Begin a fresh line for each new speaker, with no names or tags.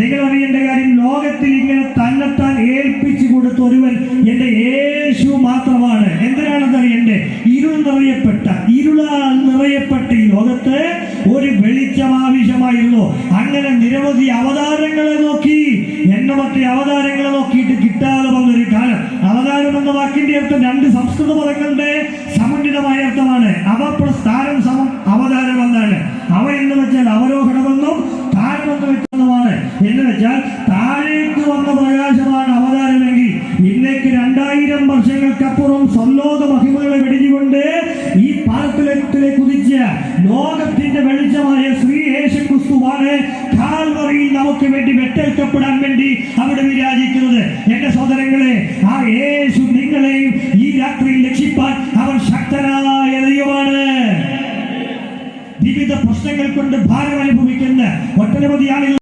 നിങ്ങൾ അറിയേണ്ട കാര്യം ലോകത്തിൽ ഇങ്ങനെ തന്നെത്താൻ ഏൽപ്പിച്ചു കൊടുത്ത ഒരുവൻ എന്റെ യേശു മാത്രമാണ്. എന്തിനാണെന്ന് അറിയണ്ടേ ഇരുൾ നിറയപ്പെട്ട ഇരുളാൽ നിറയപ്പെട്ട ഈ ലോകത്ത് ഒരു വെളിച്ചം ആവശ്യമായിരുന്നു. അങ്ങനെ നിരവധി അവതാരങ്ങളെ നോക്കി എണ്ണമറ്റ അവതാരങ്ങളെ നോക്കിയിട്ട് കിട്ടാതെ വന്നൊരു കാലം. അവതാരം എന്ന വാക്കിന്റെ അർത്ഥം രണ്ട് സംസ്കൃത പദങ്ങളുടെ സമന്വിതമായ അർത്ഥമാണ്. അവ പ്രസ്ഥാനം സ്ഥാനം സമം അവതാരം എന്നാണ് അവ എന്ന് വെച്ചാൽ അവരോഹണമെന്നും പ്രകാശമാണ് അവതാരമെങ്കിൽ ഇന്നേക്ക് രണ്ടായിരം വർഷങ്ങൾക്കപ്പുറം സ്വലോക മഹിമകളെ വെടിഞ്ഞുകൊണ്ട് ഈ പാർത്തിലേക്ക് കുതിച്ച ലോകത്തിന്റെ വെളിച്ചമായ ശ്രീ യേശു ക്രിസ്തുവാണ് കാൽവറിയിൽ നമുക്ക് വേണ്ടി വെട്ടേൽക്കപ്പെടാൻ വേണ്ടി അവിടെ വിരാജിക്കുന്നത്. എന്റെ സഹോദരങ്ങളെ ആ യേശു നിങ്ങളെയും ഈ രാത്രിയിൽ രക്ഷിപ്പാൻ അവൻ ശക്തനായ ദൈവമാണ്. വിവിധ പ്രശ്നങ്ങൾ കൊണ്ട് ഭാരം അനുഭവിക്കുന്ന ഒട്ടനവധി ആളുകൾ